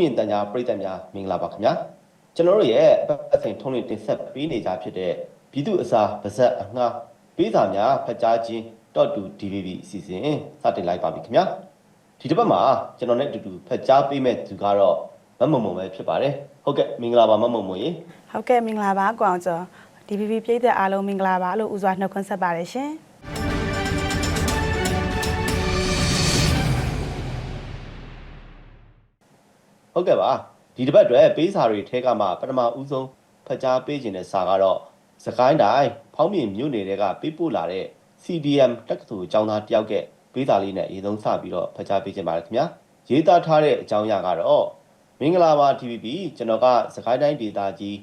DBB ရုပ်မြင်တန်ကြားပရိသတ်များမင်္ဂလာပါခင်ဗျာကျွန်တော်တို့ရဲ့အစိန်ထုံးလင်းတင်ဆက်ပေးနေကြဖြစ်တဲ့ပြည်သူအစာပါဇက်အငှားပေးစာများဖတ်ကြားခြင်း .2 DBB အစီအစဉ်စတင်လိုက်ပါပြီခင်ဗျာဒီတစ်ပတ်မှာကျွန်တော်နဲ့အတူတူဖတ်ကြားပေးမဲ့သူကတော့မမုံမုံပဲဖြစ်ပါတယ်ဟုတ်ကဲ့မင်္ဂလာပါမမုံမုံရေဟုတ်ကဲ့မင်္ဂလာပါကိုအောင်ကျော် DPP ပြည်သက်အားလုံးမင်္ဂလာပါလို့ဦးစွာနှုတ်ခွန်းဆက်ပါတယ်ရှင် ဟုတ်ကဲ့ပါဒီတစ်ပတ်အတွက်ပေးစာတွေထဲကမှပထမဦးဆုံးဖတ်ကြားပေးခြင်းတဲ့စာကတော့စကိုင်းတိုင်းဖောင်းမြင်မြို့နယ်တွေကပေးပို့လာတဲ့ CDM တက္ကသိုလ်ကျောင်းသားတယောက်ကပေးစာလေးနဲ့အရင်ဆုံးစပြီးတော့ဖတ်ကြားပေးခြင်းပါတယ်ခင်ဗျာရေးသားထားတဲ့အကြောင်းအရာကတော့မင်္ဂလာပါ TVB ကျွန်တော်ကစကိုင်းတိုင်းဒေသကြီး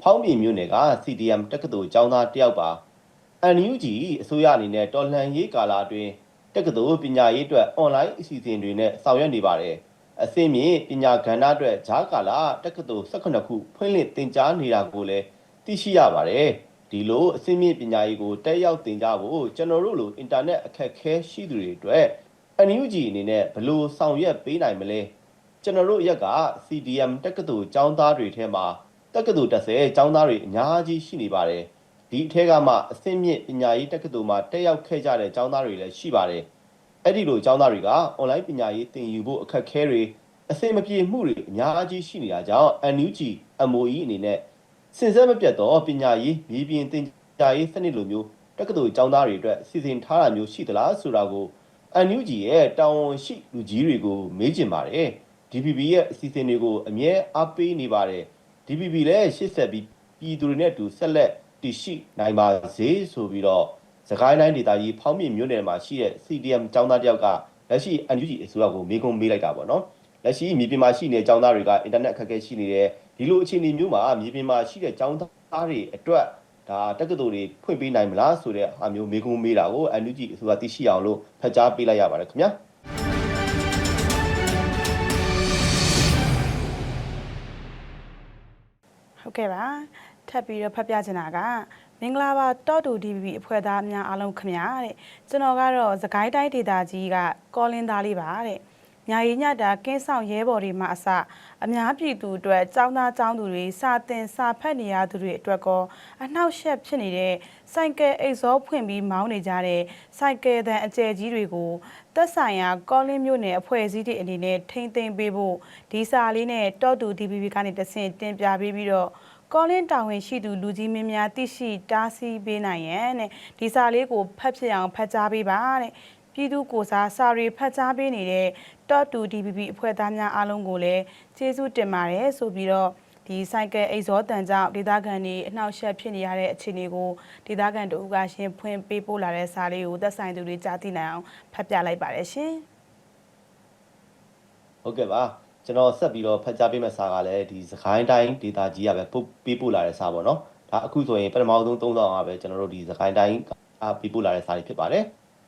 ဖောင်းမြင်မြို့နယ်က CDM တက္ကသိုလ်ကျောင်းသားတယောက်ပါ NUG အစိုးရအနေနဲ့တော်လှန်ရေးကာလအတွင်းတက္ကသိုလ်ပညာရေးအတွက်အွန်လိုင်းအစီအစဉ်တွေနဲ့ဆောင်ရွက်နေပါတယ် အစင်းမြင့်ပညာကဏ္ဍအတွက်ဂျားကာလာတက္ကသိုလ်18ခုဖွင့်လှစ်သင်ကြားနေတာကိုလည်းသိရှိရပါတယ်ဒီလိုအစင်းမြင့်ပညာရေးကိုတက်ရောက်သင်ကြားဖို့ကျွန်တော်တို့လိုအင်တာနက်အခက်အခဲရှိသူတွေအတွက် NUG အနေနဲ့ဘယ်လိုဆောင်ရွက်ပေးနိုင်မလဲကျွန်တော်တို့ရက်က CDM တက္ကသိုလ်ကျောင်းသားတွေထဲမှာတက္ကသိုလ်30ကျောင်းသားတွေအများကြီးရှိနေပါတယ်ဒီအထက်ကမှအစင်းမြင့်ပညာရေးတက္ကသိုလ်မှာတက်ရောက်ခဲ့ကြတဲ့ကျောင်းသားတွေလည်းရှိပါတယ် အဲ့ဒီလိုကျောင်းသားတွေကအွန်လိုင်းပညာရေးသင်ယူဖို့အခက်အခဲတွေအစင်မပြေမှုတွေအများကြီးရှိနေတာကြောင့် NUG MOE အနေနဲ့စင်စက်မပြတ်သောပညာရေးမြေပြင်သင်ကြားရေးစနစ်လိုမျိုးတက္ကသိုလ်ကျောင်းသားတွေအတွက်စီစဉ်ထားတာမျိုးရှိသလားဆိုတာကို NUG ရဲ့တာဝန်ရှိလူကြီးတွေကိုမေးချင်ပါတယ် DPP ရဲ့အစီအစဉ်တွေကိုအမြဲအားပေးနေပါတယ် DPP လည်းရှေ့ဆက်ပြီးပြည်သူတွေနဲ့အတူဆက်လက်တည်ရှိနိုင်ပါစေဆိုပြီးတော့ စကိုင်းတိုင်းဒေသကြီးဖောင်းမြင့်မြို့နယ်မှာရှိတဲ့ CDM ကျောင်းသားတယောက်ကလက်ရှိ NUG အစိုးရကိုမေးခွန်းမေးလိုက်တာပေါ့နော်လက်ရှိမြေပြင်မှာရှိနေတဲ့ကျောင်းသားတွေကအင်တာနက်အခက်အခဲရှိနေတယ်ဒီလိုအခြေအနေမျိုးမှာမြေပြင်မှာရှိတဲ့ကျောင်းသားတွေအတွက်ဒါတက္ကသိုလ်တွေဖွင့်ပေးနိုင်မလားဆိုတဲ့အားမျိုးမေးခွန်းမေးတာကို NUG အစိုးရသိရှိအောင်လို့ဖတ်ကြားပေးလိုက်ရပါတယ်ခင်ဗျာဟုတ်ကဲ့ပါထပ်ပြီးတော့ဖတ်ပြချင်တာကမ င်္ဂလာပါတော့တူ DPP အဖွဲ့သားများအားလုံးခင်ဗျာတဲ့ကျွန်တော်ကတော့စကိုင်းတိုင်းဒေသကြီးကကောလင်းသားလေးပါတဲ့ညာရီညတာကင်းဆောင်ရဲဘော်တွေမှာအစအများပြည်သူအတွက်ចောင်းသားចောင်းသူတွေစာတင်စာဖတ်နေရသူတွေအတွက်ကောအနှောက်အယှက်ဖြစ်နေတဲ့စိုက်ကယ်အိတ်ဇောဖွင့်ပြီးမောင်းနေကြတဲ့စိုက်ကယ်တန်အကျယ်ကြီးတွေကိုသက်ဆိုင်ရာကောလင်းမြို့နယ်အဖွဲ့အစည်းတွေအနေနဲ့ထိမ့်သိမ်းပေးဖို့ဒီစာလေးနဲ့တော့တူ DPP ကနေတဆင့်တင်ပြပေးပြီးတော့ ကောလင်းတာဝန်ရှိသူလူကြီးမင်းများသိရှိတားဆီးပေးနိုင်ရန်တဲ့ဒီစာလေးကိုဖတ်ဖြစ်အောင်ဖတ်ကြားပေးပါတဲ့ပြည်သူကိုစားစာရီဖတ်ကြားပေးနေတဲ့တော့တူ DPP အဖွဲ့သားများအားလုံးကိုလည်းကျေးဇူးတင်ပါတယ်ဆိုပြီးတော့ဒီဆိုင်ကယ်အိတ်ဇောတန်ကြောင့်ဒေသခံတွေအနှောက်အယှက်ဖြစ်နေရတဲ့အခြေအနေကိုဒေသခံတို့ကရှင်ဖွင့်ပေးပို့လာတဲ့စာလေးကိုသက်ဆိုင်သူတွေကြားသိနိုင်အောင်ဖတ်ပြလိုက်ပါတယ်ရှင်ဟုတ်ကဲ့ပါ ကျွန်တော်ဆက်ပြီးတော့ဖတ်ကြားပေးမယ့်စာကလည်းဒီစကိုင်းတိုင်းဒေတာကြီးကပဲပို့ပေးပို့လာတဲ့စာပေါ့နော်ဒါအခုဆိုရင်ပထမဆုံးသုံးဆောင်ကပဲကျွန်တော်တို့ဒီစကိုင်းတိုင်းကပေးပို့လာတဲ့စာတွေဖြစ်ပါတယ်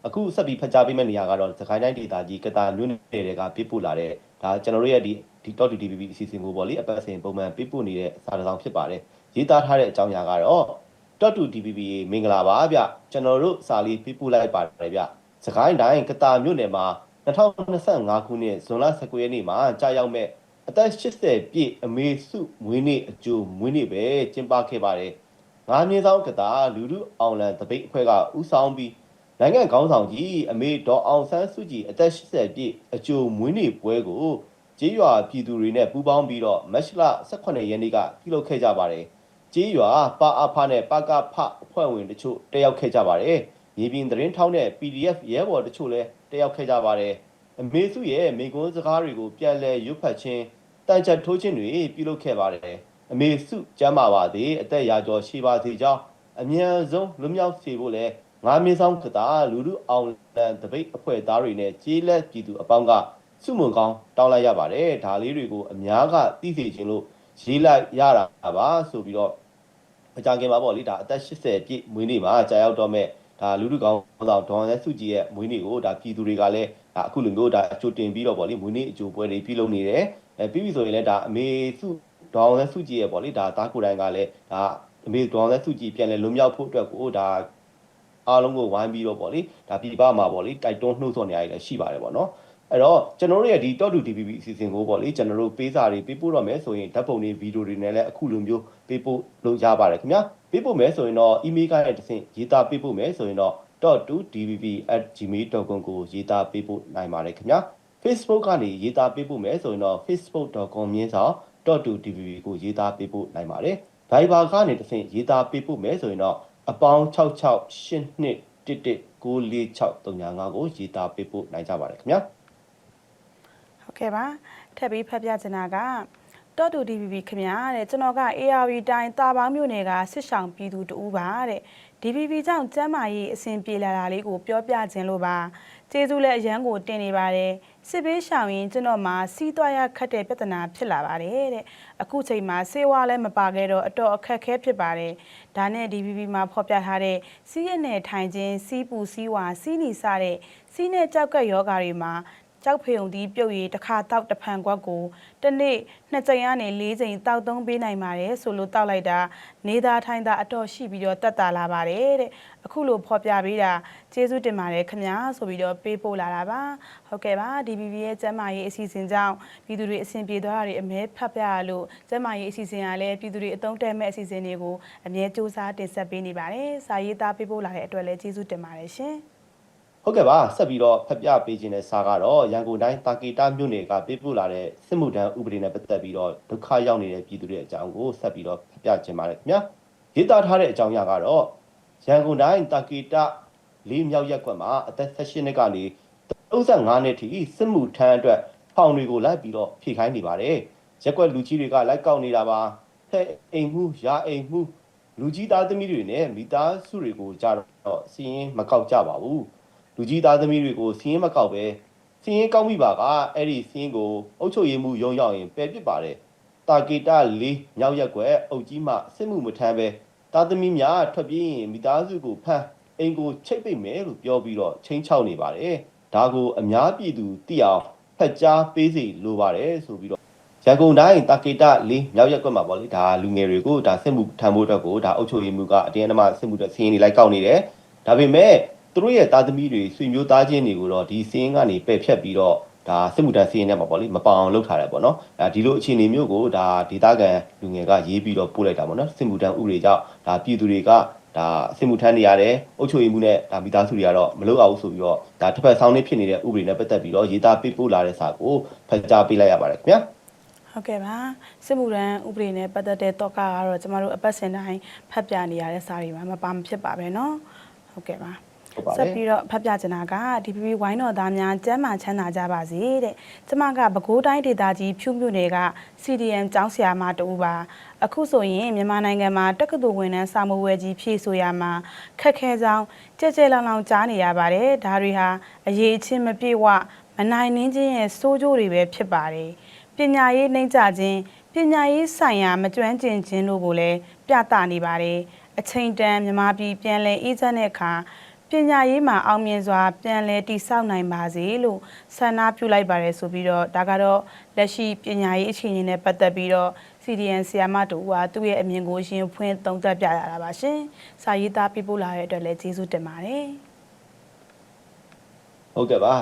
အခုဆက်ပြီးဖတ်ကြားပေးမယ့်နေရာကတော့စကိုင်းတိုင်းဒေတာကြီးကတာမြို့နယ်တွေကပေးပို့လာတဲ့ဒါကျွန်တော်တို့ရဲ့ဒီဒီ .dtv အစီအစဉ်ကိုပေါ့လေအပတ်စဉ်ပုံမှန်ပေးပို့နေတဲ့စာတစ်စောင်ဖြစ်ပါတယ်ရေးသားထားတဲ့အကြောင်းအရာကတော့ .dtv မင်္ဂလာပါဗျကျွန်တော်တို့စာလေးပေးပို့လိုက်ပါတယ်ဗျစကိုင်းတိုင်းကတာမြို့နယ်မှာ 2025ခုနှစ်ဇွန်လ19ရက်နေ့မှာကြာရောက်မဲ့အသက်80ပြည့်အမေစုမွေးနေ့အကျိုးမွေးနေ့ပဲကျင်းပခဲ့ပါတယ်။ငါးမြင်းဆောင်ကတာလူလူအောင်လန်တပိတ်အဖွဲ့ကဥဆောင်ပြီးနိုင်ငံခေါင်းဆောင်ကြီးအမေဒေါ်အောင်ဆန်းစုကြည်အသက်80ပြည့်အကျိုးမွေးနေ့ပွဲကိုကြေးရွာပြည်သူတွေနဲ့ပူးပေါင်းပြီးတော့မတ်လ18ရက်နေ့ကပြုလုပ်ခဲ့ကြပါတယ်။ကြေးရွာပါအဖနဲ့ပကဖအဖွဲ့ဝင်တချို့တက်ရောက်ခဲ့ကြပါတယ်။ မြေပြင်သတင်းထောက်နဲ့ PDF ရဲဘော်တချို့လည်းတက်ရောက်ခဲ့ကြပါတယ်။အမေစုရဲ့မိကွန်းစကားတွေကိုပြန်လည်ရွတ်ဖတ်ခြင်းတန်ချက်ထိုးခြင်းတွေပြုလုပ်ခဲ့ပါတယ်။အမေစုကျမ်းမာပါသေးအသက်ရာကျော်ရှိပါသေးကြောင်းအမြန်ဆုံးလွတ်မြောက်စေဖို့လည်းငါးမင်းဆောင်ကတာလူလူအောင်လန်တပိတ်အဖွဲ့သားတွေနဲ့ကြေးလက်ပြည်သူအပေါင်းကစုမုံကောင်းတောင်းလိုက်ရပါတယ်။ဒါလေးတွေကိုအများကသိစေခြင်းလို့ရေးလိုက်ရတာပါဆိုပြီးတော့အကြံခင်ပါပေါ့လေဒါအသက်80ပြည့်မွေးနေ့မှာကြာရောက်တော့မဲ့ ဒါလူလူကောင်းဆောင်ဒေါ်ရဲစုကြည်ရဲ့မွေးနေ့ကိုဒါပြည်သူတွေကလည်းဒါအခုလိုမျိုးဒါအကျိုးတင်ပြီးတော့ပေါ့လေမွေးနေ့အကျိုးပွဲတွေပြုလုပ်နေတယ်အဲပြီးပြီဆိုရင်လည်းဒါအမေစုဒေါ်ရဲစုကြည်ရဲ့ပေါ့လေဒါသားကိုယ်တိုင်ကလည်းဒါအမေဒေါ်ရဲစုကြည်ပြန်လဲလွတ်မြောက်ဖို့အတွက်ကိုဒါအားလုံးကိုဝိုင်းပြီးတော့ပေါ့လေဒါပြည်ပမှာပေါ့လေတိုက်တွန်းနှိုးဆော်နေရတယ်ရှိပါတယ်ပေါ့နော် အဲ့တော့ကျွန်တော်တို့ရဲ့ဒီ Talk to DPP အစီအစဉ်ကိုပေါ့လေကျွန်တော်တို့ပေးစာတွေပေးပို့တော့မယ်ဆိုရင်ဓာတ်ပုံတွေဗီဒီယိုတွေနဲ့လည်းအခုလိုမျိုးပေးပို့လို့ရပါတယ်ခင်ဗျာပေးပို့မယ်ဆိုရင်တော့ email ကနေတစ်ဆင့်ရေးသားပေးပို့မယ်ဆိုရင်တော့ .2dpp@gmail.com ကိုရေးသားပေးပို့နိုင်ပါတယ်ခင်ဗျာ Facebook ကနေရေးသားပေးပို့မယ်ဆိုရင်တော့ facebook.com မြင်းဆောင် .2dpp ကိုရေးသားပေးပို့နိုင်ပါတယ် Viber ကနေတစ်ဆင့်ရေးသားပေးပို့မယ်ဆိုရင်တော့အပေါင်း6682 1194635ကိုရေးသားပေးပို့နိုင်ကြပါတယ်ခင်ဗျာ ဟုတ်ကဲ့ပါထပ်ပြီးဖတ်ပြချင်တာကတော့တူ DVB ခင်ဗျာတဲ့ကျွန်တော်က ARV တိုင်းတာပေါင်းမြို့နယ်ကစစ်ဆောင်ပြည်သူတူပါတဲ့ DVB ကြောင့်ကျမ်းမာရေးအဆင်ပြေလာတာလေးကိုပြောပြခြင်းလို့ပါကျေးဇူးလည်းအရန်ကိုတင်နေပါတယ်စစ်ဘေးရှောင်ရင်ကျွန်တော်မှာစီးသွားရခတ်တဲ့ပြဿနာဖြစ်လာပါတယ်တဲ့အခုချိန်မှာဆေးဝါးလည်းမပါခဲ့တော့အတော်အခက်ခဲဖြစ်ပါတယ်ဒါနဲ့ DVB မှာဖော်ပြထားတဲ့စီးရနဲ့ထိုင်ခြင်းစီးပူစီးဝါစီးနီစတဲ့စီးနဲ့ကြောက်ကက်ယောဂါတွေမှာ ကြောက်ဖယုံဒီပြုတ်ရည်တစ်ခါတောက်တစ်ဖန်ခွက်ကိုတစ်နေ့နှစ်ကြိမ်ကနေ၄ကြိမ်တောက်သုံးပေးနိုင်ပါတယ်ဆိုလို့တောက်လိုက်တာနေသားထိုင်းတာအတော်ရှိပြီးတော့တက်တာလာပါတယ်တဲ့အခုလိုဖော်ပြပေးတာကျေးဇူးတင်ပါတယ်ခင်ဗျာဆိုပြီးတော့ပေးပို့လာတာပါဟုတ်ကဲ့ပါ DBB ရဲ့ကျမ်းမာရေးအစီအစဉ်ကြောင့်ပြည်သူတွေအဆင်ပြေသွားတာတွေအမဲဖတ်ပြရလို့ကျမ်းမာရေးအစီအစဉ်ကလည်းပြည်သူတွေအသုံးတဲ့မဲ့အစီအစဉ်တွေကိုအမြဲစူးစမ်းတင်ဆက်ပေးနေပါတယ်စာရေးသားပေးပို့လာတဲ့အတွက်လည်းကျေးဇူးတင်ပါတယ်ရှင် ဟုတ်ကဲ့ပါဆက်ပြီးတော့ဖတ်ပြပေးခြင်းတဲ့စာကတော့ရန်ကုန်တိုင်းတာကီတာမြို့နယ်ကပေးပို့လာတဲ့စစ်မှုထမ်းဥပဒေနဲ့ပတ်သက်ပြီးတော့ဒုက္ခရောက်နေတဲ့ပြည်သူတွေအကြောင်းကိုဆက်ပြီးတော့ဖတ်ပြခြင်းပါတယ်ခင်ဗျာရေးသားထားတဲ့အကြောင်းအရာကတော့ရန်ကုန်တိုင်းတာကီတာလေးမြောက်ရက်ကွက်မှာအသက်16နှစ်ကနေ35နှစ်ထိစစ်မှုထမ်းအတွက်ဖောင်တွေကိုလိုက်ပြီးတော့ဖြည့်ခိုင်းနေပါတယ်ရက်ကွက်လူကြီးတွေကလိုက်ကောက်နေတာပါဟဲ့အိမ်မှုရာအိမ်မှုလူကြီးသားသမီးတွေနဲ့မိသားစုတွေကိုကြတော့စီးရင်မကောက်ကြပါဘူး လူကြီးသားသမီးတွေကိုစီးရင်မကောက်ပဲစီးရင်ကောက်မိပါကအဲ့ဒီစီးရင်ကိုအုပ်ချုပ်ရေးမှုရုံရောက်ရင်ပယ်ပစ်ပါတယ်တာကေတာ၄မြောက်ရက်ကွယ်အုပ်ကြီးမှစစ်မှုမထမ်းပဲသားသမီးများထွက်ပြေးရင်မိသားစုကိုဖမ်းအိမ်ကိုချိတ်ပိတ်မယ်လို့ပြောပြီးတော့ချင်းချောက်နေပါတယ်ဒါကိုအများပြည်သူသိအောင်ဖက်ကြားပေးစီလိုပါတယ်ဆိုပြီးတော့ရန်ကုန်တိုင်းတာကေတာ၄မြောက်ရက်ကွက်မှာပေါ့လေဒါလူငယ်တွေကိုဒါစစ်မှုထမ်းဖို့အတွက်ကိုဒါအုပ်ချုပ်ရေးမှုကအတင်းအဓမ္မစစ်မှုအတွက်စီးရင်တွေလိုက်ကောက်နေတယ်ဒါပေမဲ့ သူတို့ရဲ့သားသမီးတွေဆွေမျိုးသားချင်းတွေကိုတော့ဒီစင်းကနေပယ်ဖြတ်ပြီးတော့ဒါစစ်မှုထမ်းစင်းထဲမှာပေါ့လေမပအောင်လုပ်ထားတယ်ပေါ့နော်အဲဒီလိုအခြေအနေမျိုးကိုဒါဒေသခံလူငယ်ကရေးပြီးတော့ပို့လိုက်တာပေါ့နော်စစ်မှုထမ်းဥပဒေကြောင့်ဒါပြည်သူတွေကဒါစစ်မှုထမ်းနေရတယ်အုပ်ချုပ်ရေးမှုနဲ့ဒါမိသားစုတွေကတော့မလုပ်အောင်ဆိုပြီးတော့ဒါတစ်ဖက်ဆောင်းနေဖြစ်နေတဲ့ဥပဒေနဲ့ပတ်သက်ပြီးတော့ရေးသားပေးပို့လာတဲ့စာကိုဖတ်ကြားပေးလိုက်ရပါတယ်ခင်ဗျာ ဟုတ်ကဲ့ပါစစ်မှုရန်ဥပဒေနဲ့ပတ်သက်တဲ့တော့ကကတော့ကျမတို့အပတ်စဉ်တိုင်းဖတ်ပြနေရတဲ့စာတွေမှာမပါမဖြစ်ပါပဲเนาะဟုတ်ကဲ့ပါ ဟုတ်ပါဆက်လေပြီးတော့ဖတ်ပြချင်တာက DPP ဝိုင်းတော်သားများကျမ်းမာချမ်းသာကြပါစေတဲ့ကျမကပဲခူးတိုင်းဒေသကြီးဖြူမြို့နယ်က CDM ကျောင်းဆရာမတူပါအခုဆိုရင်မြန်မာနိုင်ငံမှာတက္ကသိုလ်ဝင်တန်းစာမိုးဝဲကြီးဖြည့်ဆိုရမှာခက်ခဲကြောင်းကြဲကြဲလောင်လောင်ကြားနေရပါတယ်ဒါတွေဟာအရေးအချင်းမပြေဝမနိုင်နှင်းခြင်းရဲ့စိုးကျိုးတွေပဲဖြစ်ပါတယ်ပညာရေးနှိမ့်ကြခြင်းပညာရေးဆိုင်ရာမကျွမ်းကျင်ခြင်းတို့ကိုလည်းပြသနေပါတယ်အချိန်တန်မြန်မာပြည်ပြန်လည်အေးချမ်းတဲ့အခါ ပညာရေးမှာအောင်မြင်စွာ ပြန်လည်တည်ဆောက်နိုင်ပါစေလို့ဆန္ဒပြုလိုက်ပါတယ်ဆိုပြီးတော့ဒါကတော့လက်ရှိပညာရေးအခြေအနေနဲ့ပတ်သက်ပြီးတော့ CDN ဆီယာမတူကသူ့ရဲ့အမြင်ကိုရင်ဖွင့်သုံးသပ်ပြရတာပါရှင်။စာရေးသားပြပို့လာတဲ့အတွက်လည်းကျေးဇူးတင်ပါတယ်ဟုတ်ကဲ့ပါ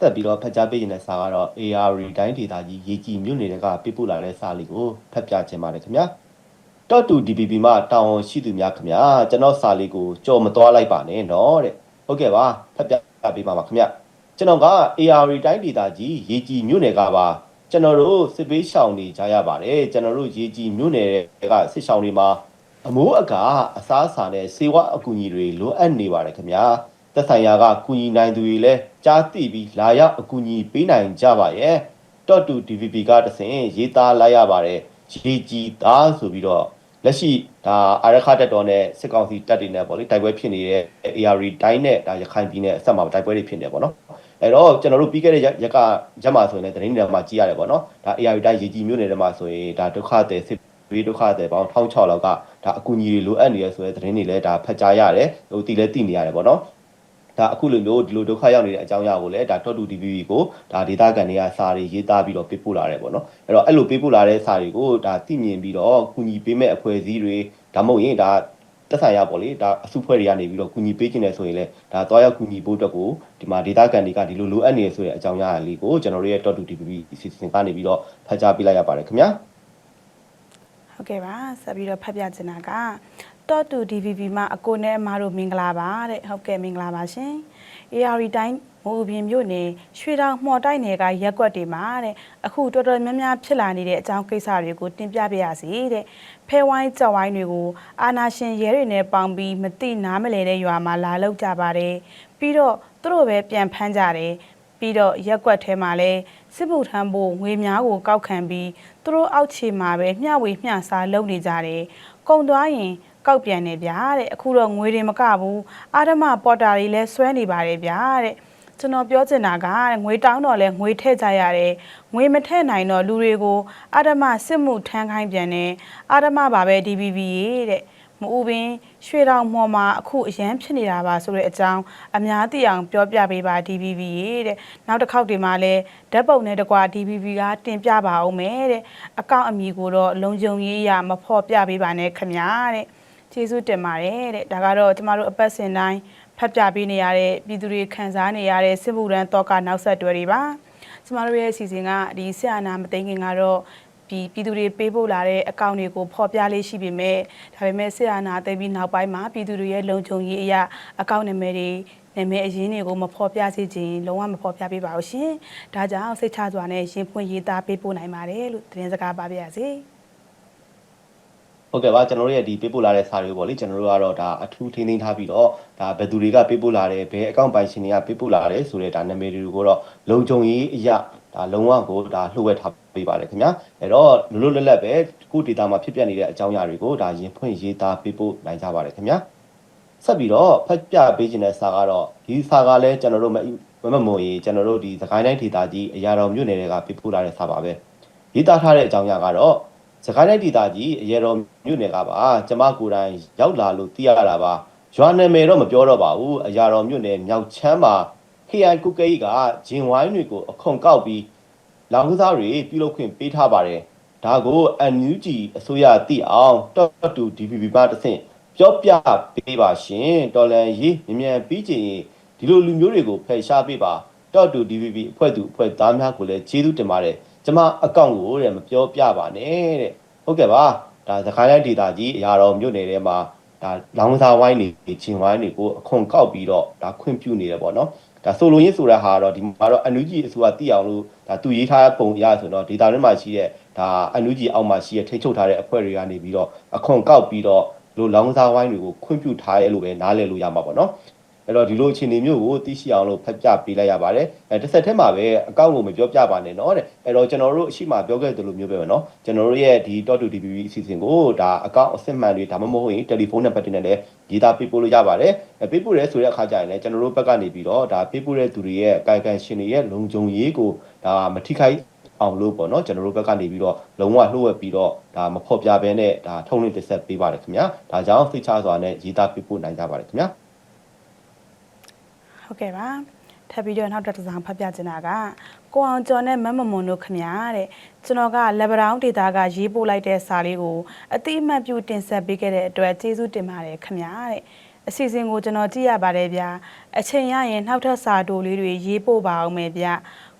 တက်ပြီးတော့ဖတ်ကြားပေးနေတဲ့စာကတော့ AR တိုင်းဒေသကြီးရေကြီးမြို့နယ်ကပြပို့လာတဲ့စာလေးကိုဖတ်ပြခြင်းပါတယ်ခင်ဗျာ တော့တူ DPP မှာတာဝန်ရှိသူများခင်ဗျာကျွန်တော်စာလေးကိုကြော်မသွားလိုက်ပါနဲ့နော်တဲ့ဟုတ်ကဲ့ပါဖတ်ပြပေးပါပါခင်ဗျာကျွန်တော်က AR တိုင်းဒေသကြီးရေကြီးမြို့နယ်ကပါကျွန်တော်တို့စစ်ပေးရှောင်နေကြရပါတယ်ကျွန်တော်တို့ရေကြီးမြို့နယ်ကစစ်ရှောင်တွေမှာအမိုးအကာအစားအစာနဲ့စေဝါအကူအညီတွေလိုအပ်နေပါတယ်ခင်ဗျာသက်ဆိုင်ရာကကူညီနိုင်သူတွေလည်းကြားသိပြီးလာရောက်အကူအညီပေးနိုင်ကြပါရဲ့တော့တူ DVP ကတဆင်ရေးသားလိုက်ရပါတယ်ရေကြီးသားဆိုပြီးတော့ လက်ရှိဒါအာရခတက်တော်နဲ့စစ်ကောင်စီတပ်တွေနဲ့ပေါ့လေတိုက်ပွဲဖြစ်နေတဲ့ AR တိုင်းနဲ့ဒါရခိုင်ပြည်နယ်အဆက်မှာတိုက်ပွဲတွေဖြစ်နေပေါ့နော်အဲ့တော့ကျွန်တော်တို့ပြီးခဲ့တဲ့ရက်ကရက်မှာဆိုရင်လည်းသတင်းတွေမှာကြည့်ရတယ်ပေါ့နော်ဒါ AR တိုင်းရေကြီးမြို့နယ်ထဲမှာဆိုရင်ဒါဒုက္ခသည်စစ်ဘေးဒုက္ခသည်ပေါင်း1600လောက်ကဒါအကူအညီတွေလိုအပ်နေရဆိုတဲ့သတင်းတွေလည်းဒါဖတ်ကြားရတယ်ဟိုတီလည်းသိနေရတယ်ပေါ့နော် ဒါအခုလိုမျိုးဒီလိုဒုက္ခရောက်နေတဲ့အကြောင်းအရာကိုလည်းဒါ .2 DVB ကိုဒါဒေတာကန်တွေကစာတွေရေးသားပြီးတော့ပေးပို့လာတယ်ပေါ့နော်အဲ့တော့အဲ့လိုပေးပို့လာတဲ့စာတွေကိုဒါသိမြင်ပြီးတော့ကူညီပေးမဲ့အဖွဲ့အစည်းတွေဒါမှမဟုတ်ရင်ဒါတက်ဆိုင်ရပေါ့လေဒါအစုဖွဲ့တွေကနေပြီးတော့ကူညီပေးခြင်းတယ်ဆိုရင်လည်းဒါတွားရောက်ကူညီဖို့အတွက်ကိုဒီမှာ data ကန်တွေကဒီလိုလိုအပ်နေဆိုတဲ့အကြောင်းအရာလေးကိုကျွန်တော်တို့ရဲ့ .2dbb အစီအစဉ်ကနေပြီးတော့ဖတ်ကြားပေးလိုက်ရပါတယ်ခင်ဗျာဟုတ်ကဲ့ပါဆက်ပြီးတော့ဖတ်ပြချင်တာက Top 2 DVB မှာအကိုနဲ့အမတို့မင်္ဂလာပါတဲ့ဟုတ်ကဲ့မင်္ဂလာပါရှင် AR တိုင်းမိုးပြင်မြို့နယ်ရွှေတောင်မှော်တိုက်နယ်ကရက်ကွက်တွေမှာတဲ့အခုတော်တော်များများဖြစ်လာနေတဲ့အကြောင်းကိစ္စတွေကိုတင်ပြပေးရစီတဲ့ဖဲဝိုင်းကြောက်ဝိုင်းတွေကိုအာနာရှင်ရဲတွေနဲ့ပေါင်းပြီးမတိနားမလဲတဲ့ရွာမှာလာလောက်ကြပါတယ်ပြီးတော့သူတို့ပဲပြန်ဖမ်းကြတယ်ပြီးတော့ရက်ကွက်ထဲမှာလဲစစ်မှုထမ်းဖို့ငွေများကိုကောက်ခံပြီးသူတို့အောက်ခြေမှာပဲမျှဝေမျှစားလုပ်နေကြတယ်ကုံသွားရင် ကောက်ပြန်နေဗျာတဲ့အခုတော့ငွေတွေမကဘူးအာဓမပေါ်တာတွေလည်းဆွဲနေပါတယ်ဗျာတဲ့ကျွန်တော်ပြောချင်တာကငွေတောင်းတော့လဲငွေထည့်ကြရတယ်ငွေမထည့်နိုင်တော့လူတွေကိုအာဓမစစ်မှုထမ်းခိုင်းပြန်တယ်အာဓမပါပဲ DBB ရေးတဲ့မအူပင်ရွှေတောင်မော်မှာအခုအရန်ဖြစ်နေတာပါဆိုတဲ့အကြောင်းအများသိအောင်ပြောပြပေးပါ DBB ရေးတဲ့နောက်တစ်ခေါက်ဒီမှာလဲဓာတ်ပုံနဲ့တကွာ DBB ကတင်ပြပါအောင်မယ်တဲ့အကောင့်အမည်ကိုတော့လုံခြုံရေးအရမဖော်ပြပေးပါနဲ့ခင်ဗျာတဲ့ ကျေးဇူးတင်ပါတယ်တဲ့ဒါကတော့ကျမတို့အပတ်စဉ်တိုင်းဖတ်ပြပေးနေရတဲ့ပြည်သူတွေခံစားနေရတဲ့စစ်မှုရန်တော့ကနောက်ဆက်တွဲတွေပါကျမတို့ရဲ့အစီအစဉ်ကဒီဆရာနာမသိငင်ကတော့ဒီပြည်သူတွေပေးပို့လာတဲ့အကောင့်တွေကိုဖော်ပြလေးရှိပေမဲ့ဒါပေမဲ့ဆရာနာသိပြီးနောက်ပိုင်းမှာပြည်သူတွေရဲ့လုံခြုံရေးအရာအကောင့်နာမည်တွေနာမည်အရင်းတွေကိုမဖော်ပြစေချင်လုံးဝမဖော်ပြပေးပါဘူးရှင်ဒါကြောင့်စိတ်ချစွာနဲ့ရင်ဖွင့်ရေးသားပေးပို့နိုင်ပါတယ်လို့သတင်းစကားပါပြရစေ ဟုတ်ကဲ့ပါကျွန်တော်တို့ရဲ့ဒီပေးပို့လာတဲ့စာတွေပေါ့လေကျွန်တော်တို့ကတော့ဒါအထူးထိန်းသိမ်းထားပြီးတော့ဒါဘယ်သူတွေကပေးပို့လာတယ်ဘယ်အကောင့်ပိုင်ရှင်တွေကပေးပို့လာတယ်ဆိုတဲ့ဒါနာမည်တွေကိုတော့လုံခြုံရေးအရာဒါလုံးဝကိုဒါလှုပ်ဝက်ထားပေးပါတယ်ခင်ဗျာအဲ့တော့လွတ်လွတ်လပ်လပ်ပဲခုဒေတာမှာဖြစ်ပျက်နေတဲ့အကြောင်းအရာတွေကိုဒါရင်ဖွင့်ရေးသားပေးပို့နိုင်ကြပါတယ်ခင်ဗျာဆက်ပြီးတော့ဖတ်ပြပေးခြင်းတဲ့စာကတော့ဒီစာကလည်းကျွန်တော်တို့မမမမွန်ရေးကျွန်တော်တို့ဒီသခိုင်းတိုင်းဒေတာကြီးအရာတော်မြို့နယ်တွေကပေးပို့လာတဲ့စာပါပဲရေးသားထားတဲ့အကြောင်းအရာကတော့ စကိုင်းတိုင်းဒေသကြီးအရတော်မြို့နယ်ကပါကျမကိုယ်တိုင်ရောက်လာလို့သိရတာပါရွာနာမည်တော့မပြောတော့ပါဘူးအရတော်မြို့နယ်မြောက်ချမ်းမှာ KI ကုကဲကြီးကဂျင်ဝိုင်းတွေကိုအခွန်ကောက်ပြီးလောင်ကစားတွေပြုလုပ်ခွင့်ပေးထားပါတယ်ဒါကို NUG အစိုးရသိအောင်တော့တူ DPP ပါတဆင့်ပြောပြပေးပါရှင်တော်လန်ရေးမြန်မြန်ပြီးချင်ရင်ဒီလိုလူမျိုးတွေကိုဖယ်ရှားပေးပါတော့တူ DPP အဖွဲ့သူအဖွဲ့သားများကိုလည်းကျေးဇူးတင်ပါတယ် ကျမအကောင့်ကိုတဲ့မပြောပြပါနဲ့တဲ့ဟုတ်ကဲ့ပါဒါသခိုင်းတိုင်းဒေတာကြီးအရာတော်မြို့နယ်ထဲမှာဒါလောင်းစားဝိုင်းနေချင်းဝိုင်းတွေကိုအခွန်ကောက်ပြီးတော့ဒါခွင့်ပြုနေတယ်ပေါ့နော်ဒါဆိုလိုရင်းဆိုတဲ့ဟာကတော့ဒီမှာတော့ NUG အစိုးရတည်အောင်လို့ဒါသူရေးထားတဲ့ပုံအရဆိုတော့ဒေတာထဲမှာရှိတဲ့ဒါ NUG အောက်မှာရှိတဲ့ထိတ်ချုပ်ထားတဲ့အဖွဲ့တွေကနေပြီးတော့အခွန်ကောက်ပြီးတော့လိုလောင်းစားဝိုင်းတွေကိုခွင့်ပြုထားရဲလို့ပဲနားလည်လို့ရမှာပေါ့နော် အဲ့တော့ဒီလိုအခြေအနေမျိုးကိုသိရှိအောင်လို့ဖတ်ပြပေးလိုက်ရပါတယ်အဲတစ်ဆက်တည်းမှာပဲအကောင့်ကိုမပြောပြပါနဲ့เนาะတဲ့အဲ့တော့ကျွန်တော်တို့အရှိမပြောခဲ့သလိုမျိုးပဲเนาะကျွန်တော်တို့ရဲ့ဒီ .2dbb အစီအစဉ်ကိုဒါအကောင့်အစစ်မှန်တွေဒါမှမဟုတ်ရင်တယ်လီဖုန်းနံပါတ်တွေနဲ့လည်းရေးသားပေးပို့လို့ရပါတယ်အဲပေးပို့ရဲဆိုတဲ့အခါကျရင်လည်းကျွန်တော်တို့ဘက်ကနေပြီးတော့ဒါပေးပို့တဲ့သူတွေရဲ့ကာယကံရှင်တွေရဲ့လုံခြုံရေးကိုဒါမထိခိုက်အောင်လို့ပေါ့เนาะကျွန်တော်တို့ဘက်ကနေပြီးတော့လုံးဝလှုပ်ဝက်ပြီးတော့ဒါမဖော်ပြဘဲနဲ့ဒါထုံးလင်းတစ်ဆက်ပေးပါတယ်ခင်ဗျာဒါကြောင့်သိချစွာနဲ့ရေးသားပေးပို့နိုင်ကြပါတယ်ခင်ဗျာ ဟုတ်ကဲ့ပါထပ်ပြီးတော့နောက်တစ်တစ်စောင်ဖတ်ပြချင်တာကကိုအောင်ကျော်နဲ့မမမွန်တို့ခမညာတဲ့ကျွန်တော်ကလက်ဗရောင်းဒေတာကရေးပို့လိုက်တဲ့စာလေးကိုအတိအမှတ်ပြုတင်ဆက်ပေးခဲ့တဲ့အတွက်ကျေးဇူးတင်ပါတယ်ခမညာတဲ့အစီအစဉ်ကိုကျွန်တော်ကြည့်ရပါတယ်ဗျာအချိန်ရရင်နောက်ထပ်စာတိုလေးတွေရေးပို့ပါအောင်မယ်ဗျာ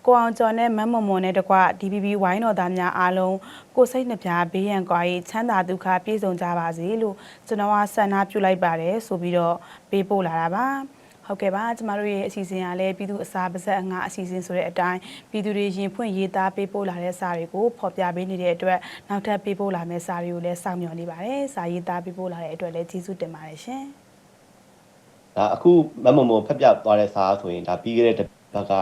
ကိုအောင်ကျော်နဲ့မမမွန်နဲ့တကွ DBB ဝိုင်းတော်သားများအားလုံးကိုစိတ်နှပြဘေးရန်ကွာရေးချမ်းသာဒုက္ခပြည့်စုံကြပါစေလို့ကျွန်တော်ကဆန္ဒပြုလိုက်ပါတယ်ဆိုပြီးတော့ပေးပို့လာတာပါ ဟုတ်ကဲ့ပါကျမတို့ရဲ့အစီအစဉ်ကလည်းပြည်သူအစာပါဇက်အငါအစီအစဉ်ဆိုတဲ့အတိုင်းပြည်သူတွေရင်ဖွင့်ရေးသားပေးပို့လာတဲ့စာတွေကိုဖော်ပြပေးနေတဲ့အတွက်နောက်ထပ်ပေးပို့လာမယ့်စာတွေကိုလည်းစောင့်မျှော်နေပါတယ်စာရေးသားပေးပို့လာတဲ့အတွက်လည်းကျေးဇူးတင်ပါတယ်ရှင်ဒါအခုမမမဖက်ပြသွားတဲ့စာဆိုရင်ဒါပြီးခဲ့တဲ့တစ်ပတ်က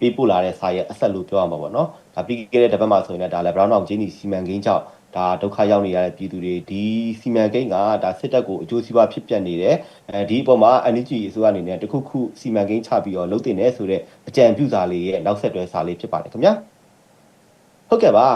ပေးပို့လာတဲ့စာရဲ့အဆက်လို့ပြောရမှာပေါ့နော်ဒါပြီးခဲ့တဲ့တစ်ပတ်မှာဆိုရင်လည်းဒါလည်း brown out ဂျင်းနီစီမံကိန်းကြောင့် ဒါဒုက္ခရောက်နေရတဲ့ပြည်သူတွေဒီစီမံကိန်းကဒါစစ်တပ်ကိုအကျိုးစီးပွားဖြစ်ပျက်နေတယ်အဲဒီအပေါ်မှာ energy အစိုးရအနေနဲ့တခုခုစီမံကိန်းချပြီးတော့လုပ်တင်တယ်ဆိုတော့အကြံပြုစာလေးရဲ့နောက်ဆက်တွဲစာလေးဖြစ်ပါတယ်ခင်ဗျာဟုတ်ကဲ့ပါ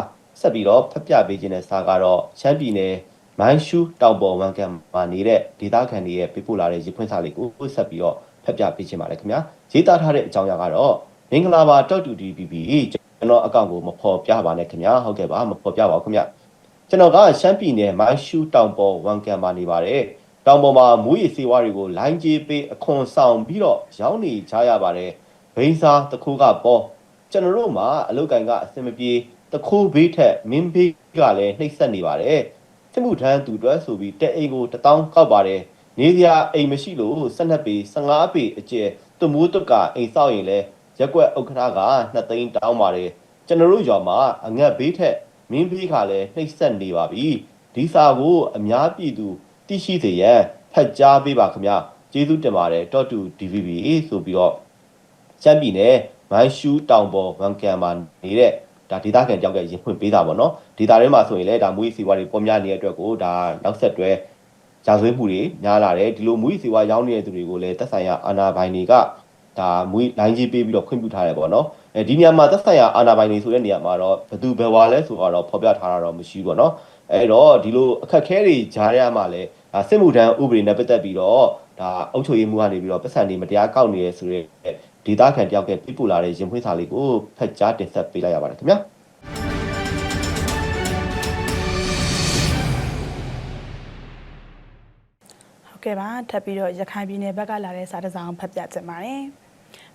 ဆက်ပြီးတော့ဖက်ပြပေးခြင်းတဲ့စာကတော့ရှမ်းပြည်နယ်မိုင်းရှူတောင်ပေါ်ဝန်ကံမှာနေတဲ့ဒေသခံတွေရဲ့ပေးပို့လာတဲ့ရည်ဖွင့်စာလေးကိုဆက်ပြီးတော့ဖက်ပြပေးခြင်းပါတယ်ခင်ဗျာရေးသားထားတဲ့အကြောင်းအရာကတော့မင်္ဂလာပါ .2dbb ကျွန်တော်အကောင့်ကိုမဖော်ပြပါနဲ့ခင်ဗျာဟုတ်ကဲ့ပါမဖော်ပြပါဘူးခင်ဗျာ ကျွန်တော်ကရှမ်းပြည်နယ်မိုင်းရှူတောင်ပေါ်ဝန်ကံမှာနေပါတယ်တောင်ပေါ်မှာမူရီစေဝါတွေကိုလိုင်းကြီးပေးအခွန်ဆောင်ပြီးတော့ရောင်းနေကြရပါတယ်ဘိန်းစားတစ်ခုကပေါ်ကျွန်တော်တို့မှာအလုတ်ကန်ကအစင်မပြေတစ်ခုဘေးထက်မင်းဘေးကလည်းနှိပ်စက်နေပါတယ်စစ်မှုထမ်းသူတွေဆိုပြီးတက်အိမ်ကို1000ကောက်ပါတယ်နေစရာအိမ်မရှိလို့12ပေ15ပေအကျယ်တမိုးတုတ်ကအိမ်ဆောက်ရင်လဲရက်ွက်ဥက္ကဋ္ဌက2သိန်းတောင်းပါတယ်ကျွန်တော်တို့ရွာမှာအငတ်ဘေးထက် မင်းဘေးကလည်းနှိပ်စက်နေပါပြီဒီစာကိုအများပြည်သူသိရှိစေရန်ဖတ်ကြားပေးပါခင်ဗျာကျေးဇူးတင်ပါတယ် .2 DVB ဆိုပြီးတော့ချမ်းပြည်နယ်မိုင်းရှူးတောင်ပေါ်ဝန်ကန်မှာနေတဲ့ဒါဒေတာကန်ကြောက်ကရင်ဖွင့်ပေးတာပေါ့နော်ဒေတာထဲမှာဆိုရင်လည်းဒါမွေးစီဝါတွေပေါ်များနေတဲ့အတွက်ကိုဒါနောက်ဆက်တွဲကြာဆွေးမှုတွေများလာတယ်ဒီလိုမွေးစီဝါရောင်းနေတဲ့သူတွေကိုလည်းသက်ဆိုင်ရာအာဏာပိုင်တွေကဒါမွေးလိုင်းကြီးပေးပြီးတော့ခွင့်ပြုထားတယ်ပေါ့နော် အဲဒီနေရာမှာသက်ဆိုင်ရာအာဏာပိုင်တွေဆိုတဲ့နေရာမှာတော့ဘယ်သူဘယ်ဝါလဲဆိုတော့ဖော်ပြထားတာတော့မရှိဘူးပေါ့နော်အဲ့တော့ဒီလိုအခက်ခဲတွေကြားရမှာလဲဒါစစ်မှုထမ်းဥပဒေနဲ့ပတ်သက်ပြီးတော့ဒါအုပ်ချုပ်ရေးမှုကနေပြီးတော့ပတ်စံတွေမတရားကောက်နေရဆိုတဲ့ဒေတာခံတယောက်ကပြပူလာတဲ့ရင်ဖွင့်စာလေးကိုဖတ်ကြားတင်ဆက်ပေးလိုက်ရပါတယ်ခင်ဗျာဟုတ်ကဲ့ပါထပ်ပြီးတော့ရခိုင်ပြည်နယ်ဘက်ကလာတဲ့စာတစ်စောင်ဖတ်ပြချင်ပါတယ်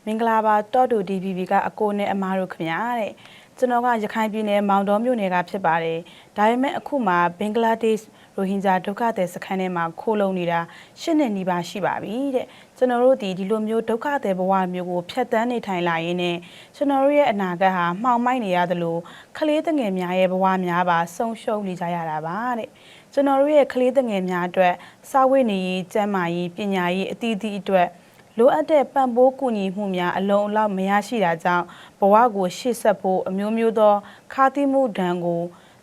မင်္ဂလာပါတော့တူ DVB ကအကိုနဲ့အမားတို့ခင်ဗျာတဲ့ကျွန်တော်ကရခိုင်ပြည်နယ်မောင်တော်မြို့နယ်ကဖြစ်ပါတယ်ဒါပေမဲ့အခုမှဘင်္ဂလားဒေ့ရှ်ရိုဟင်ဂျာဒုက္ခသည်စခန်းထဲမှာခိုးလုံနေတာရှစ်နှစ်နီးပါးရှိပါပြီတဲ့ကျွန်တော်တို့ဒီဒီလိုမျိုးဒုက္ခသည်ဘဝမျိုးကိုဖျက်ဆီးနေထိုင်လာရင်းနဲ့ကျွန်တော်တို့ရဲ့အနာဂတ်ဟာမှောင်မိုက်နေရသလိုကလေးတငယ်များရဲ့ဘဝများပါဆုံးရှုံးနေကြရတာပါတဲ့ကျွန်တော်တို့ရဲ့ကလေးတငယ်များအတွက်စာဝတ်နေရေးကျန်းမာရေးပညာရေးအသီးသီးအတွက် လိုအပ်တဲ့ပံ့ပိုးကူညီမှုများအလုံးအလောက်မရရှိတာကြောင့်ဘဝကိုရှေ့ဆက်ဖို့အမျိုးမျိုးသောခါးသီးမှုဒဏ်ကို